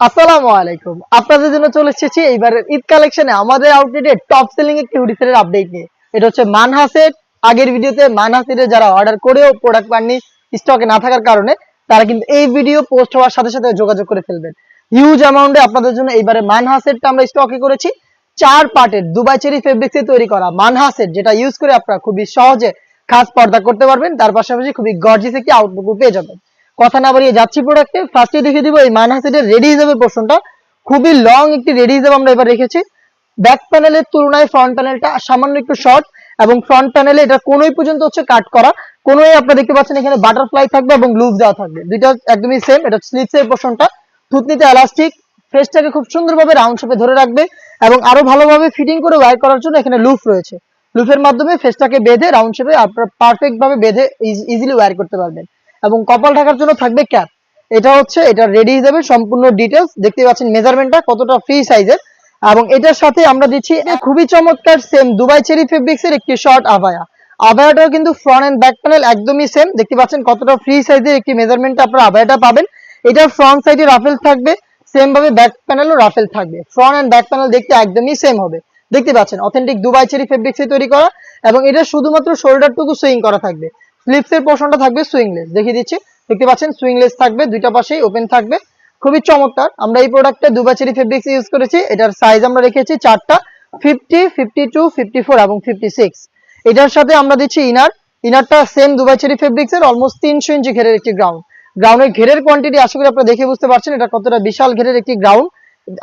আসসালামু আলাইকুম। আপনাদের জন্য চলে এসেছি এইবারের ঈদ কালেকশনে আমাদের আউটলেটে টপ সেলিং একটি হুডি সেটের আপডেট নিয়ে। এটা হচ্ছে মানহাসের আগের ভিডিওতে মানহাসের যারা অর্ডার করেও প্রোডাক্ট পাননি স্টকে না থাকার কারণে, তারা কিন্তু এই ভিডিও পোস্ট হওয়ার সাথে সাথে যোগাযোগ করে ফেলবেন। হিউজ অ্যামাউন্টে আপনাদের জন্য এইবারে মানহাসেরটা আমরা স্টকে করেছি। চার পার্টের দুবাই চেরি ফেব্রিক্সে তৈরি করা মানহাসের যেটা ইউজ করে আপনারা খুবই সহজে খাস পর্দা করতে পারবেন। তার পাশাপাশি খুবই গর্জিস একটি আউটলুক পেয়ে যাবেন। কথা না বাড়িয়ে যাচ্ছি প্রোডাক্টে ফার্স্টে দেখে দিব এই মানহাসেটের রেডি হিসেবে পোর্শনটা খুবই লং একটি রেডি হিসেবে আমরা এবার রেখেছি। ব্যাক প্যানেলের তুলনায় ফ্রন্ট প্যানেলটা সামান্য একটু শর্ট এবং ফ্রন্ট প্যানেলে এটা কোনোই পর্যন্ত হচ্ছে কাট করা। কোনোই আপনারা দেখতে পাচ্ছেন এখানে বাটারফ্লাই থাকবে এবং লুপ দেওয়া থাকবে। দুইটা একদমই সেম এটা স্লিপস এর পোর্শনটা থুতনিতে এলাস্টিক ফেসটাকে খুব সুন্দরভাবে রাউন্ড শেপে ধরে রাখবে এবং আরও ভালোভাবে ফিটিং করে ওয়ার করার জন্য এখানে লুপ রয়েছে। লুপের মাধ্যমে ফেসটাকে বেঁধে রাউন্ড শেপে আপনারা পারফেক্ট ভাবে বেঁধে ইজিলি ওয়ার করতে পারবেন। এবং কপাল ঢাকার জন্য থাকবে ক্যাপ এটা হচ্ছে, এটা রেডি হিসেবে সম্পূর্ণ ডিটেলস দেখতে পাচ্ছেন মেজারমেন্টটা কতটা ফ্রি সাইজের এবং এটার সাথে আমরা দিচ্ছি খুবই চমৎকার সেম দুবাই চেরি ফেব্রিক্স এর একটি শর্ট আভায়া। আভায়াটাও কিন্তু ফ্রন্ট এন্ড ব্যাক প্যানেল একদমই সেম দেখতে পাচ্ছেন কতটা ফ্রি সাইজের একটি মেজারমেন্ট আপনারা আভায়াটা পাবেন। এটার ফ্রন্ট সাইডে রাফেল থাকবে। সেম ভাবে ব্যাক প্যানেলও রাফেল থাকবে। ফ্রন্ট এন্ড ব্যাক প্যানেল দেখতে একদমই সেম হবে। দেখতে পাচ্ছেন অথেন্টিক দুবাই চেরি ফেব্রিক্সে তৈরি করা। এবং এটা শুধুমাত্র শোল্ডারটুকু সুইং করা থাকবে। স্লিপস এর পোর্শনটা থাকবে সুইংলেস দেখিয়ে দিচ্ছি। দেখতে পাচ্ছেন সুইংলেস থাকবে, দুইটা পাশেই ওপেন থাকবে। খুবই চমৎকার। আমরা এই প্রোডাক্টে দুবাই চেরি ফেব্রিক্স ইউজ করেছি। এটার সাইজ আমরা রেখেছি চারটা fifty fifty two fifty four এবং ফিফটি সিক্স এটার সাথে আমরা দিচ্ছি ইনার ইনারটা সেম দুবাই চেরি ফেব্রিক্স এর অলমোস্ট তিনশো ইঞ্চি ঘেরের একটি গ্রাউন্ড গ্রাউন্ডের ঘেরের কোয়ান্টিটি আশা করি আপনারা দেখে বুঝতে পারছেন, এটা কতটা বিশাল ঘেরের একটি গ্রাউন্ড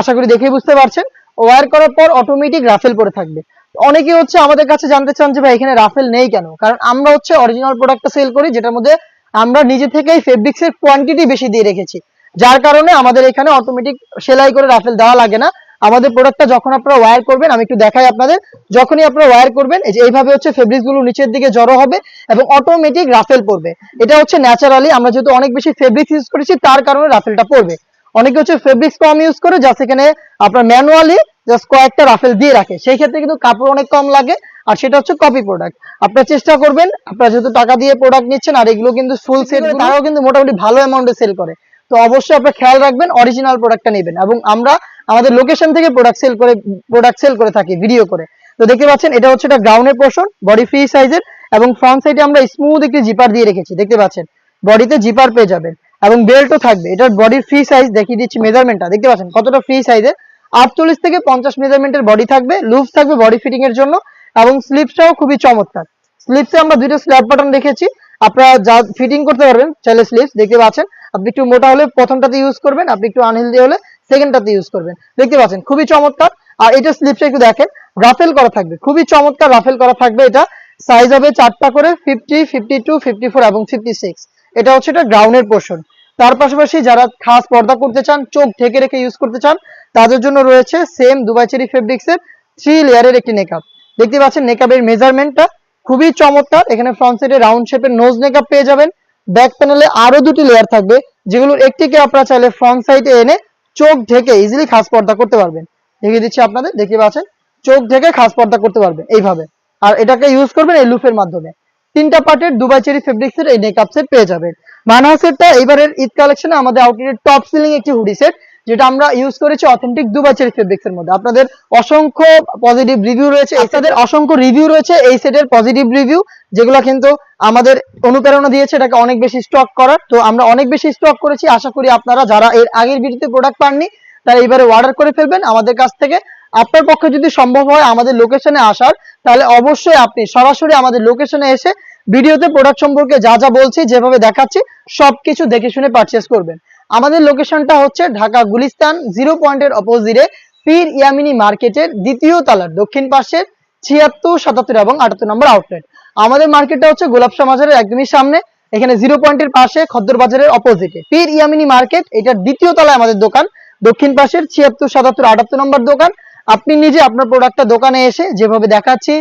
আশা করি দেখে বুঝতে পারছেন। ওয়ার করার পর অটোমেটিক রাফেল পরে থাকবে। অনেকে হচ্ছে আমাদের কাছে জানতে চান যে, ভাই, এখানে রাফেল নেই কেন? কারণ আমরা হচ্ছে অরিজিনাল প্রোডাক্টটা সেল করি, যেটার মধ্যে আমরা নিজে থেকেই ফেব্রিক্স এর কোয়ান্টিটি বেশি দিয়ে রেখেছি। যার কারণে আমাদের এখানে অটোমেটিক সেলাই করে রাফেল দেওয়া লাগে না। আমাদের প্রোডাক্টটা যখন আপনারা ওয়্যার করবেন, আমি একটু দেখাই আপনাদের, যখনই আপনারা ওয়্যার করবেন, এই যে এইভাবে হচ্ছে ফেব্রিক্সগুলো নিচের দিকে জড়ো হবে এবং অটোমেটিক রাফেল পড়বে। এটা হচ্ছে ন্যাচারালি আমরা যেহেতু অনেক বেশি ফেব্রিক্স ইউজ করেছি, তার কারণে রাফেলটা পড়বে। অনেকে হচ্ছে ফেব্রিক্স কম ইউজ করে, যা সেখানে আপনার ম্যানুয়ালি জাস্ট কয়েকটা রাফেল দিয়ে রাখে। সেই ক্ষেত্রে কিন্তু কাপড় অনেক কম লাগে আর সেটা হচ্ছে কপি প্রোডাক্ট আপনারা চেষ্টা করবেন আপনারা যেহেতু টাকা দিয়ে প্রোডাক্ট নিচ্ছেন আর এগুলো কিন্তু ফুল সেল তারাও কিন্তু মোটামুটি ভালো অ্যামাউন্টে সেল করে। তো অবশ্যই আপনারা খেয়াল রাখবেন অরিজিনাল প্রোডাক্টটা নেবেন। এবং আমরা আমাদের লোকেশন থেকে প্রোডাক্ট সেল করে প্রোডাক্ট সেল করে থাকি ভিডিও করে। তো দেখতে পাচ্ছেন এটা হচ্ছে একটা গ্রাউন্ডের পোর্শন বডি ফ্রি সাইজের এবং ফ্রন্ট সাইডে আমরা স্মুথ একটি জিপার দিয়ে রেখেছি দেখতে পাচ্ছেন? বডিতে জিপার পেয়ে যাবেন এবং বেল্টও থাকবে। এটার বডির ফ্রি সাইজ দেখিয়ে দিচ্ছি মেজারমেন্টটা দেখতে পাচ্ছেন? কতটা ফ্রি সাইজের আটচল্লিশ থেকে পঞ্চাশ মেজারমেন্টের বডি থাকবে লুপস থাকবে বডি ফিটিং এর জন্য এবং স্লিপসটাও খুবই চমৎকার। স্লিপসে আমরা দুইটা স্ল্যাব বাটন রেখেছি আপনারা যা ফিটিং করতে পারবেন, চাইলে স্লিপস দেখতে পাচ্ছেন। আপনি একটু মোটা হলে প্রথমটাতে ইউজ করবেন, আপনি একটু আনহেলদি হলে সেকেন্ডটাতে ইউজ করবেন। দেখতে পাচ্ছেন, খুবই চমৎকার। আর এটা স্লিপসটা একটু দেখেন রাফেল করা থাকবে, খুবই চমৎকার রাফেল করা থাকবে এটা। সাইজ হবে চারটা করে fifty fifty two fifty four এবং ফিফটি সিক্স এটা হচ্ছে এটা গ্রাউন্ডের পোর্শন তার পাশাপাশি যারা খাস পর্দা করতে চান, চোখ ঢেকে রেখে ইউজ করতে চান, তাদের জন্য রয়েছে সেম দুবাই চেরি ফেব্রিক্স এর থ্রি লেয়ারের একটি নেকআপ দেখতে পাচ্ছেন নেকআপের মেজারমেন্টটা খুবই চমৎকার। এখানে ফ্রন্ট সাইডে রাউন্ড শেপের নোজ নেকআপ পেয়ে যাবেন। ব্যাক প্যানেলে আরও দুটি লেয়ার থাকবে, যেগুলোর একটিকে আপনারা চাইলে ফ্রন্ট সাইডে এনে চোখ ঢেকে ইজিলি খাস পর্দা করতে পারবেন। দেখিয়ে দিচ্ছি আপনাদের, দেখতে পাচ্ছেন? চোখ ঢেকে খাস পর্দা করতে পারবেন, এইভাবে। আর এটাকে ইউজ করবেন এই লুপের মাধ্যমে। তিনটা পার্টের দুবাই চেরি ফেব্রিক্স এর এই নেকআপ সেট পেয়ে যাবেন। মানহা সেটটা এবারের ঈদ কালেকশনে আমাদের আউটলেটের টপ সিলিং একটি হুডি সেট যেটা আমরা ইউজ করেছি অথেন্টিক দুবাই চেরি ফেব্রিক্স এর মধ্যে। আপনাদের অসংখ্য পজিটিভ রিভিউ রয়েছে। আপনাদের অসংখ্য রিভিউ রয়েছে এই সেটের পজিটিভ রিভিউ যেগুলো কিন্তু আমাদের অনুপ্রেরণা দিয়েছে এটাকে অনেক বেশি স্টক করার। তো আমরা অনেক বেশি স্টক করেছি। আশা করি আপনারা যারা এর আগের ভিডিওতে প্রোডাক্ট পাননি তারা এবারে অর্ডার করে ফেলবেন। আমাদের কাছ থেকে আপনার পক্ষে যদি সম্ভব হয় আমাদের লোকেশনে আসার তাহলে অবশ্যই আপনি সরাসরি আমাদের লোকেশনে এসে ভিডিওতে প্রোডাক্ট সম্পর্কে যা যা বলছি, যেভাবে দেখাচ্ছি, সবকিছু দেখে শুনে পারচেস করবেন। আমাদের লোকেশনটা হচ্ছে ঢাকা গুলিস্তান জিরো পয়েন্টের অপোজিটে পীর ইয়ামিনী মার্কেটের দ্বিতীয় তলার দক্ষিণ পাশের ছিয়াত্তর, সাতাত্তর এবং আটাত্তর নম্বর আউটলেট আমাদের মার্কেটটা হচ্ছে গোলাপশা বাজারের একদমই সামনে, এখানে জিরো পয়েন্টের পাশে খদ্দর বাজারের অপোজিটে পীর ইয়ামিনী মার্কেট, এটার দ্বিতীয় তলায় আমাদের দোকান, দক্ষিণ পাশের ছিয়াত্তর, সাতাত্তর, আটাত্তর নম্বর দোকান। আপনি নিজে আপনার প্রোডাক্টটা দোকানে এসে যেভাবে দেখাচ্ছি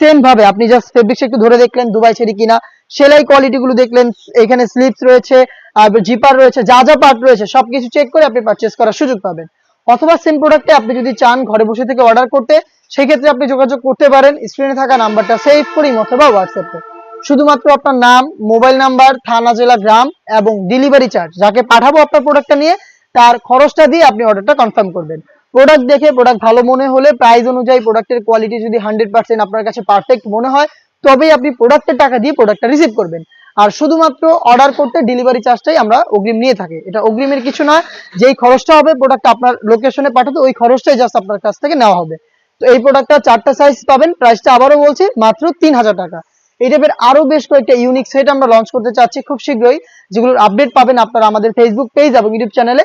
সেম ভাবে, আপনি জাস্ট ফেব্রিক্স একটু ধরে দেখলেন দুবাই ছেড়ি কিনা, সেলাই কোয়ালিটি গুলো দেখলেন, এখানে স্লিপস রয়েছে, আর জিপার রয়েছে, যা যা পার্ট রয়েছে, সবকিছু চেক করে আপনি পারচেস করার সুযোগ পাবেন। অথবা সেম প্রোডাক্টে আপনি যদি চান ঘরে বসে থেকে অর্ডার করতে সেই ক্ষেত্রে আপনি যোগাযোগ করতে পারেন স্ক্রিনে থাকা নাম্বারটা সেভ করি অথবা হোয়াটসঅ্যাপে শুধুমাত্র আপনার নাম মোবাইল নাম্বার থানা, জেলা, গ্রাম এবং ডেলিভারি চার্জ যাকে পাঠাবো আপনার প্রোডাক্টটা নিয়ে, তার খরচটা দিয়ে আপনি অর্ডারটা কনফার্ম করবেন। প্রোডাক্ট দেখে প্রোডাক্ট ভালো মনে হলে প্রাইস অনুযায়ী প্রোডাক্টের কোয়ালিটি যদি হান্ড্রেড পার্সেন্ট আপনার কাছে পারফেক্ট মনে হয়, তবেই আপনি প্রোডাক্টের টাকা দিয়ে প্রোডাক্টটা রিসিভ করবেন। আর শুধুমাত্র অর্ডার করতে ডেলিভারি চার্জটাই আমরা অগ্রিম নিয়ে থাকি। এটা অগ্রিমের কিছু নয় যেই খরচটা হবে প্রোডাক্ট আপনার লোকেশনে পাঠাতে, ওই খরচটাই জাস্ট আপনার কাছ থেকে নেওয়া হবে। তো এই প্রোডাক্টটা চারটা সাইজ পাবেন প্রাইসটা আবারও বলছি, মাত্র তিন হাজার টাকা। এই টাইপের আরও বেশ কয়েকটা ইউনিক সেট আমরা লঞ্চ করতে চাচ্ছি খুব শীঘ্রই, যেগুলোর আপডেট পাবেন আপনারা আমাদের ফেসবুক পেজ এবং ইউটিউব চ্যানেলে